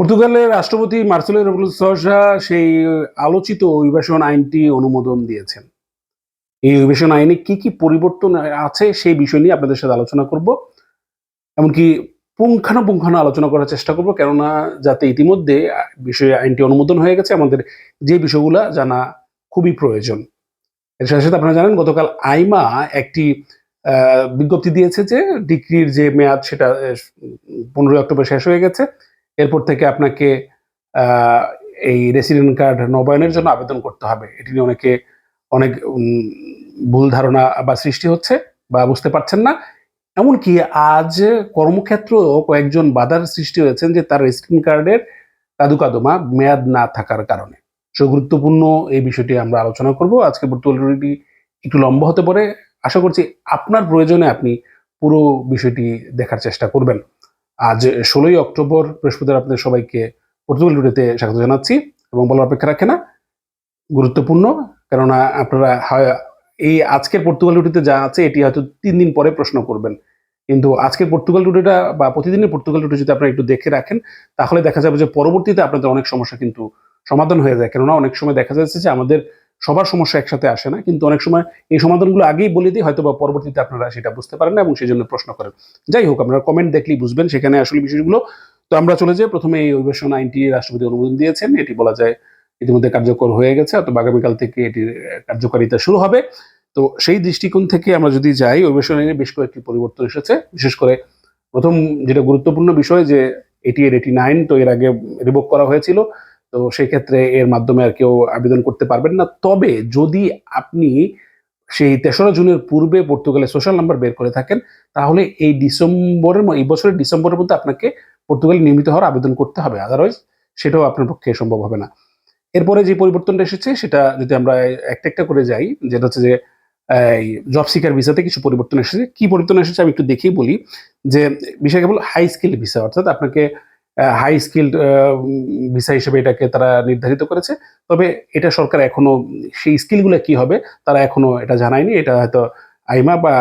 পর্তুগালের রাষ্ট্রপতি মার্সেলো রেবুল সহসা সেই আলোচিত অভিবাসন আইনটি অনুমোদন দিয়েছেন। এই অভিবাসন আইনে কি কি পরিবর্তন আছে সেই বিষয় নিয়ে আপনাদের সাথে আলোচনা করব। এমনকি পুঙ্খানুপুঙ্খানু আলোচনা করার চেষ্টা করব, কেননা যাতে ইতিমধ্যে বিষয়ে আইনটি অনুমোদন হয়ে গেছে, আমাদের যে বিষয়গুলো জানা খুবই প্রয়োজন। এর সাথে সাথে আপনারা জানেন, গতকাল আইমা একটি বিজ্ঞপ্তি দিয়েছে যে ডিগ্রির যে মেয়াদ সেটা পনেরোই অক্টোবর শেষ হয়ে গেছে। এরপর থেকে আপনাকে এই রেসিডেন্ট কার্ড নবায়নের জন্য আবেদন করতে হবে। এটি নিয়ে অনেকে অনেক ভুল ধারণা বা সৃষ্টি হচ্ছে বা বুঝতে পারছেন না। এমনকি আজ কর্মক্ষেত্র কয়েকজন বাধার সৃষ্টি হয়েছেন যে তার রেসিডেন্ট কার্ডের কাদু কাদুমা মেয়াদ না থাকার কারণে। সো, গুরুত্বপূর্ণ এই বিষয়টি আমরা আলোচনা করব। আজকে বর্তমানটি একটু লম্বা হতে পারে। আশা করছি আপনার প্রয়োজনে আপনি পুরো বিষয়টি দেখার চেষ্টা করবেন। আজ ষোলোই অক্টোবর বৃহস্পতিবার আপনাদের সবাইকে পর্তুগাল টুডেতে স্বাগত জানাচ্ছি এবং বলার অপেক্ষা রাখে না, গুরুত্বপূর্ণ, কেননা আপনারা এই আজকের পর্তুগাল টুডেতে যা আছে এটি হয়তো তিন দিন পরে প্রশ্ন করবেন। কিন্তু আজকের পর্তুগাল টুডেটা বা প্রতিদিনের পর্তুগাল টুডে যদি আপনারা একটু দেখে রাখেন, তাহলে দেখা যাবে যে পরবর্তীতে আপনাদের অনেক সমস্যা কিন্তু সমাধান হয়ে যায়। কেননা অনেক সময় দেখা যাচ্ছে যে আমাদের সবার সমস্যা একসাথে আসে না, কিন্তু অনেক সময় এই সমাধানগুলো আগেই বলে দিই হয়তো বা পরবর্তীতে আপনারা সেটা বুঝতে পারেন না এবং সেই জন্য প্রশ্ন করেন। যাই হোক, আপনারা কমেন্ট দেখলেই বুঝবেন সেখানে আসলে বিষয়গুলো। তো আমরা চলে যাই, প্রথমে এই অভিবাসন আইনটি রাষ্ট্রপতি অনুমোদন দিয়েছেন, এটি বলা যায় ইতিমধ্যে কার্যকর হয়ে গেছে অথবা আগামীকাল থেকে এটির কার্যকারিতা শুরু হবে। তো সেই দৃষ্টিকোণ থেকে আমরা যদি যাই অভিবাসন আইনে বেশ কয়েকটি পরিবর্তন এসেছে, বিশেষ করে প্রথম যেটা গুরুত্বপূর্ণ বিষয় যে এটি এর এটি নাইন তো এর আগে রিভোক করা হয়েছিল। তো সেই ক্ষেত্রে এর মাধ্যমে আর কেউ আবেদন করতে পারবেন না। তবে যদি আপনি সেই তেসরা জুনের পূর্বে পর্তুগালে সোশ্যাল নাম্বার বের করে থাকেন, তাহলে এই ডিসেম্বরের এই বছরের ডিসেম্বরের মধ্যে আপনাকে পর্তুগালে নির্মিত হওয়ার আবেদন করতে হবে। আদারওয়াইজ সেটাও আপনার পক্ষে সম্ভব হবে না। এরপরে যে পরিবর্তনটা এসেছে, সেটা যদি আমরা একটা একটা করে যাই, যেটা হচ্ছে যে জব সিকার ভিসাতে কিছু পরিবর্তন এসেছে। কি পরিবর্তন এসেছে আমি একটু দেখেই বলি যে বিষয় কেবল হাই স্কিল ভিসা অর্থাৎ আপনাকে হাই স্কিল্ড ভিসা হিসেবে এটাকে তারা নির্ধারিত করেছে। তবে এটা সরকার এখনও, সেই স্কিলগুলো কি হবে তারা এখনও এটা জানায়নি। এটা হয়তো আইমা বা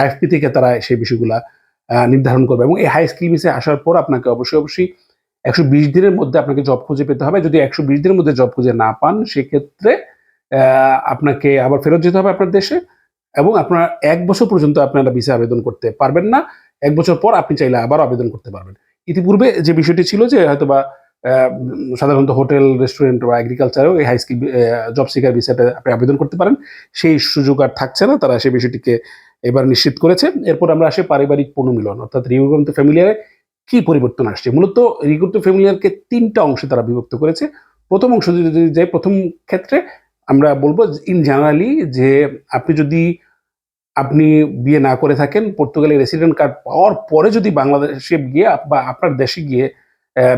আইএফপি থেকে তারা সেই বিষয়গুলা নির্ধারণ করবে। এবং এই হাই স্কিল ভিসা আসার পর আপনাকে অবশ্যই অবশ্যই একশো বিশ দিনের মধ্যে আপনাকে জব খুঁজে পেতে হবে। যদি একশো বিশ দিনের মধ্যে জব খুঁজে না পান, সেক্ষেত্রে আপনাকে আবার ফেরত যেতে হবে আপনার দেশে। এবং আপনার এক বছর পর্যন্ত আপনারা ভিসা আবেদন করতে পারবেন না। এক বছর পর আপনি চাইলে আবার আবেদন করতে পারবেন। ইতিপূর্বে যে বিষয়টি ছিল যে হয়তোবা আহ, উম, সাধারণত হোটেল রেস্টুরেন্ট বা এগ্রিকালচারেও এই হাই স্কিল জব সিকার ভিসাটা আপনি আবেদন করতে পারেন। সেই সুযোগ আর থাকছে না তারা সেই বিষয়টিকে এবার নিশ্চিত করেছে। এরপর আমরা আসে পারিবারিক পুনর্মিলন অর্থাৎ রিউগ্রন্থ ফ্যামিলিয়ারে কি পরিবর্তন আসছে? মূলত রিগ্রন্থ ফ্যামিলিয়ারকে তিনটা অংশে তারা বিভক্ত করেছে। প্রথম অংশ যদি যাই প্রথম ক্ষেত্রে আমরা বলব ইন জেনারেলি যে আপনি যদি আপনি বিয়ে না করে থাকেন পর্তুগালে রেসিডেন্ট কার্ড পাওয়ার পরে যদি বাংলাদেশে গিয়ে বা আপনার দেশে গিয়ে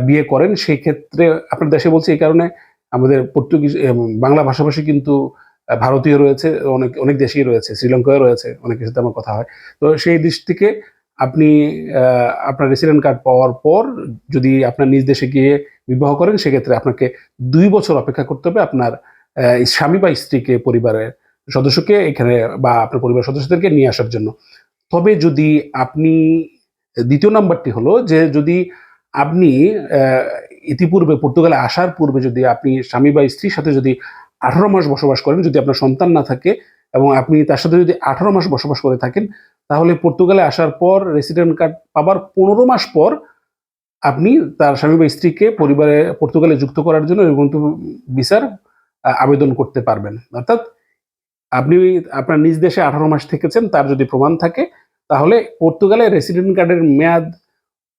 বিয়ে করেন সেই ক্ষেত্রে আপনার দেশে বলছে এই কারণে আমাদের পর্তুগিজ বাংলা ভাষাভাষী কিন্তু ভারতীয় রয়েছে, অনেক অনেক দেশেই রয়েছে শ্রীলঙ্কায় রয়েছে, অনেকের সাথে আমার কথা হয়। তো সেই দিক থেকে আপনি আপনার রেসিডেন্ট কার্ড পাওয়ার পর যদি আপনার নিজ দেশে গিয়ে বিবাহ করেন, সেক্ষেত্রে আপনাকে দুই বছর অপেক্ষা করতে হবে আপনার স্বামী বা স্ত্রীকে পরিবারের সদস্যকে এখানে বা আপনার পরিবার সদস্যদেরকে নিয়ে আসার জন্য। তবে যদি আপনি দ্বিতীয় নাম্বারটি হলো যে যদি আপনি ইতিপূর্বে পর্তুগালে আসার পূর্বে যদি আপনি স্বামী বা স্ত্রীর সাথে যদি আঠারো মাস বসবাস করেন যদি আপনার সন্তান না থাকে এবং আপনি তার সাথে যদি আঠারো মাস বসবাস করে থাকেন তাহলে পর্তুগালে আসার পর রেসিডেন্ট কার্ড পাবার পনেরো মাস পর আপনি তার স্বামী বা স্ত্রীকে পরিবারে পর্তুগালে যুক্ত করার জন্য ভিসার আহ, আবেদন করতে পারবেন। অর্থাৎ আপনি আপনার নিজ দেশে আঠারো মাস থেকেছেন, তার যদি প্রমাণ থাকে, তাহলে পর্তুগালে রেসিডেন্ট কার্ডের মেয়াদ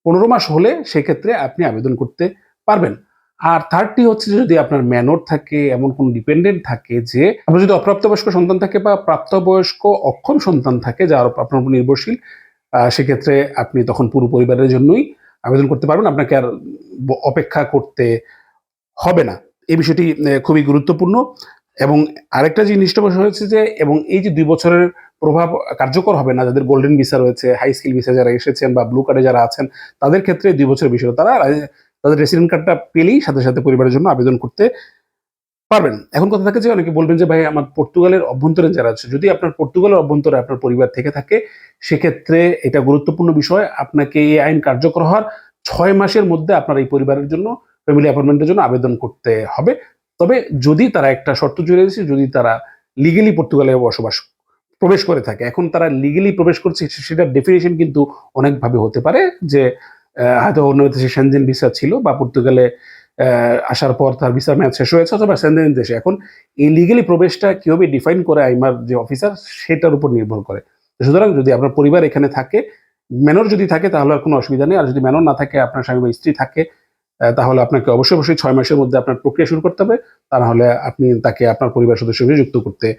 পনেরো মাস হলে সেক্ষেত্রে আপনি আবেদন করতে পারবেন। আর থার্ডটি হচ্ছে যদি আপনার ম্যানর থাকে, এমন কোন ডিপেন্ডেন্ট থাকে যে আপনার যদি অপ্রাপ্তবয়স্ক সন্তান থাকে বা প্রাপ্তবয়স্ক অক্ষম সন্তান থাকে, যার আপনার নির্ভরশীল সেক্ষেত্রে আপনি তখন পুরো পরিবারের জন্যই আবেদন করতে পারবেন। আপনাকে আর অপেক্ষা করতে হবে না। এই বিষয়টি খুবই গুরুত্বপূর্ণ। এবং আরেকটা জিনিসটা হয়েছে যে, এবং এই যে দুই বছরের প্রভাব কার্যকর হবে না, যাদের গোল্ডেন ভিসা রয়েছে হাই স্কিল ভিসা যারা এসেছেন বা ব্লু কার্ডে যারা আছেন, তাদের ক্ষেত্রে দুই বছরের বিষয় তারা তাদের রেসিডেন্ট কার্ডটা পেলেই সাথে সাথে পরিবারের জন্য আবেদন করতে পারবেন। এখন কথা থাকে যে, অনেকে বলবেন যে, ভাই, আমার পর্তুগালের অভ্যন্তরে যারা আছে, যদি আপনার পর্তুগালের অভ্যন্তরে আপনার পরিবার থেকে থাকে, সেক্ষেত্রে এটা গুরুত্বপূর্ণ বিষয়। আপনাকে এই আইন কার্যকর হওয়ার ছয় মাসের মধ্যে আপনার এই পরিবারের জন্য ফ্যামিলি অ্যাপয়েন্টমেন্টের জন্য আবেদন করতে হবে। তবে যদি তারা একটা শর্ত জুড়ে দিয়েছে, যদি তারা লিগেলি পর্তুগালে বসবাস, প্রবেশ করে থাকে, এখন তারা লিগেলি প্রবেশ করছে সেটার ডেফিনেশন কিন্তু অনেকভাবে হতে পারে যে হয়তো অন্য দেশে সেনজেন ভিসা ছিল বা পর্তুগালে আসার পর তার ভিসা ম্যাচ শেষ হয়েছে অথবা সেনজেন দেশে। এখন এই লিগেলি প্রবেশটা কীভাবে ডিফাইন করে আইমার যে অফিসার সেটার উপর নির্ভর করে। সুতরাং যদি আপনার পরিবার এখানে থাকে ম্যানর যদি থাকে, তাহলে আর কোনো অসুবিধা নেই। আর যদি ম্যানর না থাকে, আপনার স্বামী বা স্ত্রী থাকে তাহলে আপনাকে অবশ্যই অবশ্যই ছয় মাসের মধ্যে আপনার প্রক্রিয়া শুরু করতে হবে। তা না হলে আপনি তাকে আপনার পরিবার সদস্য হিসেবে যুক্ত করতে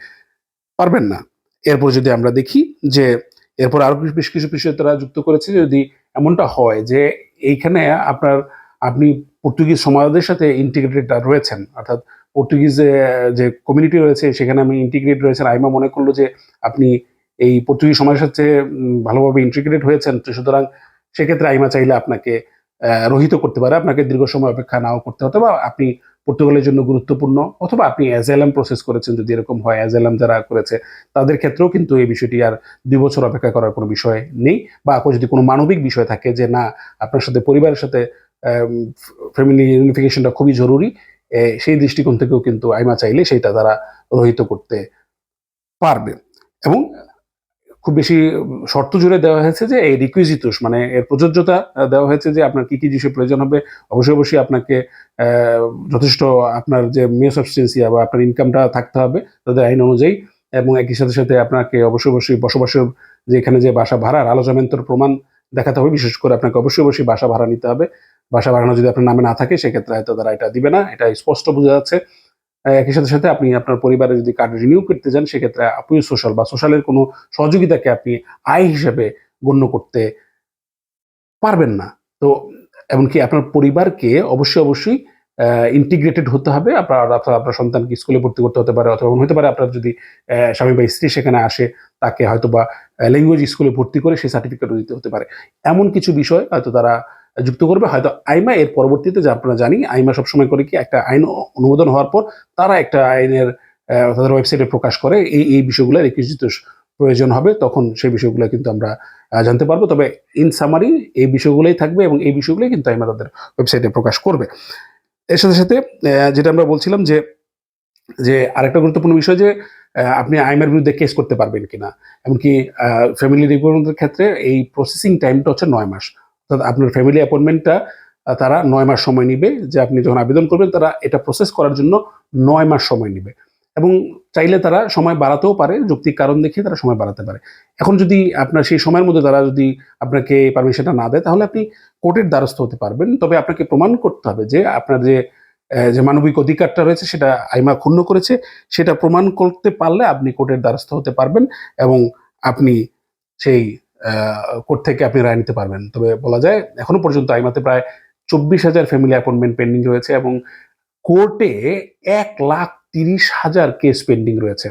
পারবেন না। এরপর যদি আমরা দেখি যে এরপর আরও কিছু- বেশ কিছু বিষয় তারা যুক্ত করেছে যদি এমনটা হয় যে এইখানে আপনার, আপনি পর্তুগিজ সমাজের সাথে ইন্টিগ্রেটেড রয়েছেন, অর্থাৎ পর্তুগিজ যে কমিউনিটি রয়েছে, সেখানে আমি ইন্টিগ্রেট রয়েছেন আইমা মনে করল যে আপনি এই পর্তুগিজ সমাজের সাথে ভালোভাবে ইন্টিগ্রেট হয়েছেন, তো সুতরাং সেক্ষেত্রে আইমা চাইলে আপনাকে রহিত করতে পারে। আপনাকে দীর্ঘ সময় অপেক্ষা নাও করতে হতে বা আপনি পর্তুগালের জন্য গুরুত্বপূর্ণ অথবা আপনি অ্যাজাইলাম প্রসেস করেছেন যদি এরকম হয় অ্যাজাইলাম যারা করেছে, তাদের ক্ষেত্রেও কিন্তু এই বিষয়টি আর দুই বছর অপেক্ষা করার কোনো বিষয় নেই বা যদি কোনো মানবিক বিষয় থাকে যে না, আপনার সাথে পরিবারের সাথে ফ্যামিলি ইউনিফিকেশনটা খুবই জরুরি সেই দৃষ্টিকোণ থেকেও কিন্তু আইমা চাইলে সেটা তারা রহিত করতে পারবে। এবং খুব বেশি শর্ত জুড়ে দেওয়া হয়েছে যে এই রিকুইজিতুস মানে এর প্রযোজ্যতা দেওয়া হয়েছে যে আপনার কি কি জিনিসের প্রয়োজন হবে, অবশ্যই অবশ্যই আপনাকে যথেষ্ট আপনার যে মেয়ে সাবস্টেন্সিয়া বা আপনার ইনকামটা থাকতে হবে তাদের আইন অনুযায়ী এবং একই সাথে সাথে আপনাকে অবশ্যই অবশ্যই বসবাসের যে এখানে যে বাসা ভাড়ার আলোচনান্তর প্রমাণ দেখাতে হবে, বিশেষ করে আপনাকে অবশ্যই অবশ্যই বাসা ভাড়া নিতে হবে। বাসা ভাড়ানো যদি আপনার নামে না থাকে, সেক্ষেত্রে হয়তো তারা এটা দিবে না এটা স্পষ্ট বোঝা যাচ্ছে। একই সাথে সাথে আপনি আপনার পরিবারে যদি কার্ড রিনিউ করতে যান, সেক্ষেত্রে আপুই সোশ্যাল বা সোশ্যালের কোনো সহযোগিতাকে আপনি আয় হিসেবে গণ্য করতে পারবেন না। তো, এমনকি আপনার পরিবারকে অবশ্যই অবশ্যই ইন্টিগ্রেটেড হতে হবে। আপনার আপনার আপনার সন্তানকে স্কুলে ভর্তি করতে হতে পারে অথবা হতে পারে আপনার যদি স্বামী বা স্ত্রী সেখানে আসে, তাকে হয়তো বা ল্যাঙ্গুয়েজ স্কুলে ভর্তি করে সেই সার্টিফিকেটও দিতে হতে পারে। এমন কিছু বিষয় হয়তো তারা যুক্ত করবে। হয়তো আইমা, এর পরবর্তীতে যে আপনারা জানি, আইমা সবসময় করে কি একটা আইন অনুমোদন হওয়ার পর তারা একটা আইনের তাদের ওয়েবসাইটে প্রকাশ করে, এই এই বিষয়গুলো রেকুইজিত প্রয়োজন হবে, তখন সেই বিষয়গুলো কিন্তু আমরা জানতে পারব। তবে ইন সামারি এই বিষয়গুলোই থাকবে এবং এই বিষয়গুলোই কিন্তু আইমা তাদের ওয়েবসাইটে প্রকাশ করবে। এর সাথে সাথে যেটা আমরা বলছিলাম যে যে আরেকটা গুরুত্বপূর্ণ বিষয় যে আপনি আইমের বিরুদ্ধে কেস করতে পারবেন কিনা। এমনকি ফ্যামিলি রিপোর্টের ক্ষেত্রে এই প্রসেসিং টাইমটা হচ্ছে নয় মাস। অর্থাৎ আপনার ফ্যামিলি অ্যাপয়েন্টমেন্টটা তারা নয় মাস সময় নিবে, যে আপনি যখন আবেদন করবেন, তারা এটা প্রসেস করার জন্য নয় মাস সময় নিবে। এবং চাইলে তারা সময় বাড়াতেও পারে, যৌক্তিক কারণ দেখে তারা সময় বাড়াতে পারে। এখন যদি আপনার সেই সময়ের মধ্যে তারা যদি আপনাকে পারমিশনটা না দেয়, তাহলে আপনি কোর্টের দ্বারস্থ হতে পারবেন। তবে আপনাকে প্রমাণ করতে হবে যে আপনার যে যে মানবিক অধিকারটা রয়েছে, সেটা আইমা ক্ষুণ্ণ করেছে, সেটা প্রমাণ করতে পারলে আপনি কোর্টের দ্বারস্থ হতে পারবেন এবং আপনি সেই কোর্ট থেকে আপনি রায় নিতে পারবেন। তবে বলা যায়, এখনও পর্যন্ত আইমাতে প্রায় চব্বিশ হাজার ফ্যামিলি অ্যাপয়েন্টমেন্ট পেন্ডিং রয়েছে এবং কোর্টে এক লাখ তিরিশ হাজার কেস পেন্ডিং রয়েছে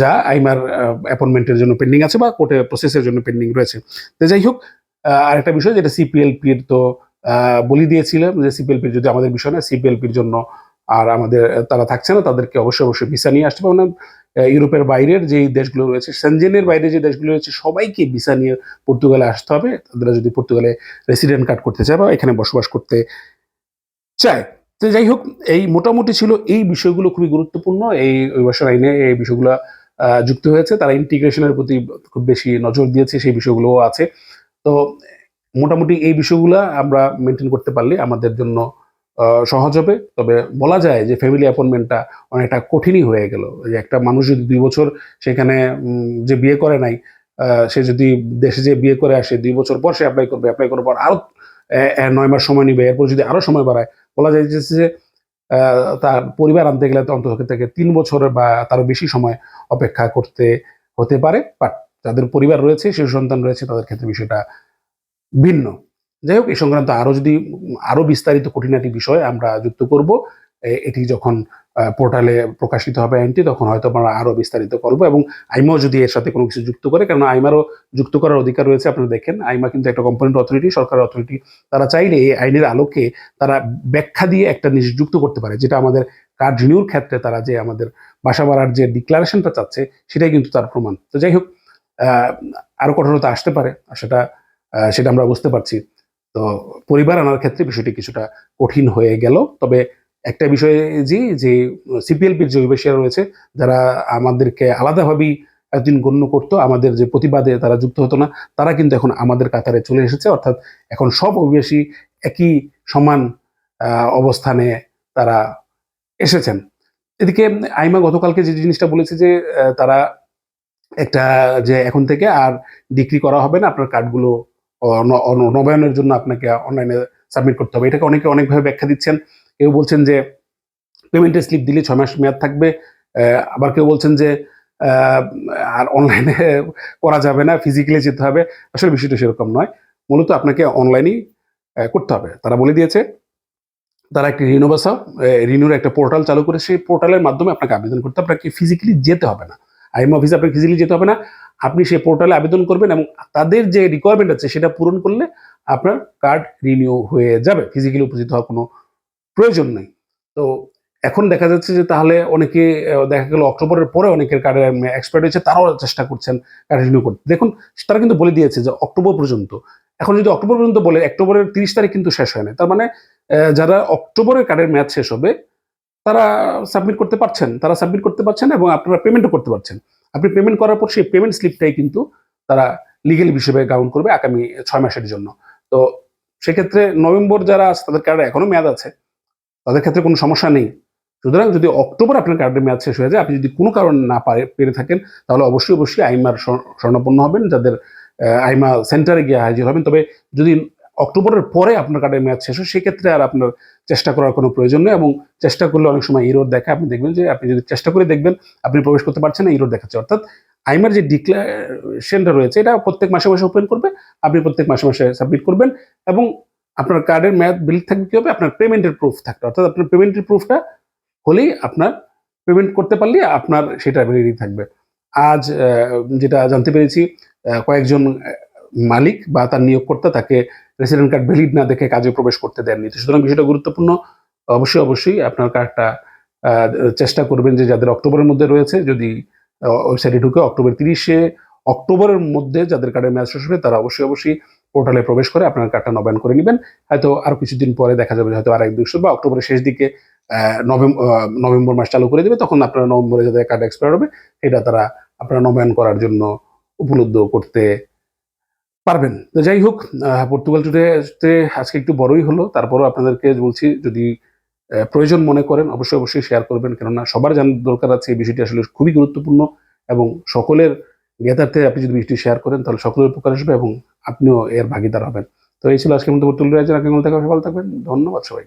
যা আইমার অ্যাপয়েন্টমেন্টের জন্য পেন্ডিং আছে বা কোর্টে প্রসেসের জন্য পেন্ডিং রয়েছে। তো যাই হোক আরেকটা বিষয় যেটা সিপিএলপির তো বলি দিয়েছিলাম যে সিপিএলপির যদি আমাদের বিষয় না সিপিএলপির জন্য আর আমাদের, তারা থাকছে না, তাদেরকে অবশ্যই অবশ্যই ভিসা নিয়ে আসতে পারবে না ইউরোপের বাইরের যে দেশগুলো রয়েছে, সেনজেনের বাইরে যে দেশগুলো রয়েছে, সবাইকে ভিসা নিয়ে পর্তুগালে আসতে হবে। তারা যদি পর্তুগালে রেসিডেন্ট কার্ড করতে চায় বা এখানে বসবাস করতে চায়। তো যাই হোক, এই মোটামুটি ছিল এই বিষয়গুলো খুবই গুরুত্বপূর্ণ। এই অভিবাসন আইনে এই বিষয়গুলো যুক্ত হয়েছে। তারা ইন্টিগ্রেশনের প্রতি খুব বেশি নজর দিয়েছে, সেই বিষয়গুলোও আছে। তো মোটামুটি এই বিষয়গুলো আমরা মেনটেন করতে পারলে আমাদের জন্য সহজ হবে। তবে বলা যায় যে ফ্যামিলি অ্যাপয়েন্টমেন্টটা অনেকটা কঠিনই হয়ে গেল। যে একটা মানুষ যদি দুই বছর সেখানে যে বিয়ে করে নাই সে যদি দেশে যে বিয়ে করে আসে, দুই বছর পর সে অ্যাপ্লাই করবে অ্যাপ্লাই করার পর আরও নয় মাস সময় নিবে, এরপর যদি আরও সময় বাড়ায়, বলা যায় যে তার পরিবার আনতে গেলে অন্তত থেকে তিন বছর বা তারও বেশি সময় অপেক্ষা করতে, হতে পারে। বাট যাদের পরিবার রয়েছে, শিশু সন্তান রয়েছে, তাদের ক্ষেত্রে বিষয়টা ভিন্ন। যাই হোক এই সংক্রান্ত আরও যদি আরও বিস্তারিত খুঁটিনাটি বিষয় আমরা যুক্ত করব এটি যখন পোর্টালে প্রকাশিত হবে আইনটি, তখন হয়তো আমরা আরও বিস্তারিত করব এবং আইমাও যদি এর সাথে কোনো কিছু যুক্ত করে কারণ আইমারও যুক্ত করার অধিকার রয়েছে, আপনারা দেখেন, আইমা কিন্তু একটা কম্পোনেন্ট অথরিটি সরকারের অথরিটি তারা চাইলে এই আইনের আলোকে তারা ব্যাখ্যা দিয়ে একটা জিনিস যুক্ত করতে পারে, যেটা আমাদের কার্ড রিনিউর ক্ষেত্রে তারা যে আমাদের বাসা বাড়ার যে ডিক্লারেশনটা চাচ্ছে, সেটাই কিন্তু তার প্রমাণ। তো যাই হোক আরও আরও কঠোরতা আসতে পারে, সেটা সেটা আমরা বুঝতে পারছি। তো পরিবার আনার ক্ষেত্রে বিষয়টি কিছুটা কঠিন হয়ে গেল। তবে একটা বিষয় জি, যে সিপিএলপির যে অভিবাসীরা রয়েছে, যারা আমাদেরকে আলাদাভাবেই একদিন গণ্য করতো, আমাদের যে প্রতিবাদে তারা যুক্ত হতো না, তারা কিন্তু এখন আমাদের কাতারে চলে এসেছে। অর্থাৎ এখন সব অভিবাসী একই সমান অবস্থানে তারা এসেছেন। এদিকে আইমা গতকালকে যে জিনিসটা বলেছে যে তারা একটা, যে এখন থেকে আর ডিগ্রি করা হবে না, আপনার কার্ডগুলো নবায়নের জন্য আপনাকে অনলাইনে সাবমিট করতে হবে। এটাকে অনেকে অনেকভাবে ব্যাখ্যা দিচ্ছেন। কেউ বলছেন যে পেমেন্টের স্লিপ দিলে ছয় মাস মেয়াদ থাকবে আবার কেউ বলছেন যে আর অনলাইনে করা যাবে না ফিজিক্যালি যেতে হবে। আসলে বিষয়টা সেরকম নয়। মূলত আপনাকে অনলাইনেই করতে হবে। তারা বলে দিয়েছে, তারা একটি রিনো বাসাও রিনোর একটা পোর্টাল চালু করে সেই পোর্টালের মাধ্যমে আপনাকে আবেদন করতে। আপনাকে ফিজিক্যালি যেতে হবে না। আইএম অফিসে আপনাকে ফিজিক্যালি যেতে হবে না। আপনি সেই পোর্টালে আবেদন করবেন এবং তাদের যে রিকোয়ারমেন্ট আছে সেটা পূরণ করলে আপনার কার্ড রিনিউ হয়ে যাবে। ফিজিক্যালি উপস্থিত হওয়ার কোনো প্রয়োজন নেই। তো এখন দেখা যাচ্ছে যে তাহলে অনেকে দেখা গেল অক্টোবরের পরে অনেকের কার্ডের এক্সপায়ার হয়েছে, তারাও চেষ্টা করছেন কার্ড রিনিউ করতে। দেখুন, তারা কিন্তু বলে দিয়েছে যে অক্টোবর পর্যন্ত। এখন যদি অক্টোবর পর্যন্ত বলে, অক্টোবরের তিরিশ তারিখ কিন্তু শেষ হয় না। তার মানে যারা অক্টোবরের কার্ডের মেয়াদ শেষ হবে, তারা সাবমিট করতে পারছেন। তারা সাবমিট করতে পারছেন এবং আপনারা পেমেন্টও করতে পারছেন। আপনি পেমেন্ট করার পর সেই পেমেন্ট স্লিপটাই কিন্তু তারা লিগেল হিসেবে কাউন্ট করবে আগামী ছয় মাসের জন্য। তো সেক্ষেত্রে নভেম্বর যারা আছে, তাদের কার্ডে এখনও মেয়াদ আছে। তাদের ক্ষেত্রে কোনো সমস্যা নেই। সুতরাং যদি অক্টোবর আপনার কার্ডের মেয়াদ শেষ হয়ে যায়, আপনি যদি কোনো কারণ না পারে পেরে থাকেন, তাহলে অবশ্যই অবশ্যই আইমার স্বর- স্বর্ণাপন্ন হবেন। যাদের আইমা সেন্টারে গিয়ে হাজির হবেন। তবে যদি অক্টোবরের পরে আপনার কার্ডের মেয়াদ শেষ হয়, সেক্ষেত্রে আর আপনার চেষ্টা করার কোনো প্রয়োজন নেই এবং চেষ্টা করলে অনেক সময় ইরোড দেখা আপনি দেখবেন যে আপনি যদি চেষ্টা করে দেখবেন, আপনি প্রবেশ করতে পারছেন না ইরোড দেখাচ্ছে। অর্থাৎ আইমার যে ডিক্লারেশনটা রয়েছে, এটা প্রত্যেক মাসে মাসে ওপেন করবে, আপনি প্রত্যেক মাসে মাসে সাবমিট করবেন এবং আপনার কার্ডের মেয়াদ বিল থাকবে কি হবে? আপনার পেমেন্টের প্রুফ থাকবে। অর্থাৎ আপনার পেমেন্টের প্রুফটা হলেই আপনার পেমেন্ট করতে পারলে আপনার সেটা ভ্যালিডিটি থাকবে। আজ যেটা জানতে পেরেছি কয়েকজন মালিক বা তার নিয়োগকর্তা তাকে রেসিডেন্ট কার্ড ভ্যালিড না দেখে কাজে প্রবেশ করতে দেননি। তো সুতরাং বিষয়টা গুরুত্বপূর্ণ। অবশ্যই অবশ্যই আপনার কার্ডটা চেষ্টা করবেন যে যাদের অক্টোবরের মধ্যে রয়েছে, যদি ওয়েবসাইটে ঢুকে অক্টোবর তিরিশে অক্টোবরের মধ্যে যাদের কার্ডের মেয়াদ শেষ হবে, তারা অবশ্যই অবশ্যই পোর্টালে প্রবেশ করে আপনার কার্ডটা নবায়ন করে নেবেন। হয়তো আরও কিছুদিন পরে দেখা যাবে হয়তো আর এক দুশো বা অক্টোবরের শেষ দিকে নভেম্বর নভেম্বর মাস চালু করে দেবে, তখন আপনারা নভেম্বরে যাদের কার্ড এক্সপায়ার হবে, সেটা তারা আপনারা নবায়ন করার জন্য উপলব্ধ করতে পারবেন। তো যাই হোক পর্তুগাল টুডেতে আজকে একটু বড়ই হলো। তারপরও আপনাদেরকে বলছি, যদি প্রয়োজন মনে করেন, অবশ্যই অবশ্যই শেয়ার করবেন। কেননা সবার জানার দরকার আছে, এই বিষয়টি আসলে খুবই গুরুত্বপূর্ণ এবং সকলের জ্ঞাতার্থে আপনি যদি বিষয়টি শেয়ার করেন, তাহলে সকলের উপকার আসবে এবং আপনিও এর ভাগিদার হবেন। তো এই ছিল আজকের মধ্যে পর্তুগাল রাজ্যের আগে ভালো থাকবেন। ধন্যবাদ সবাই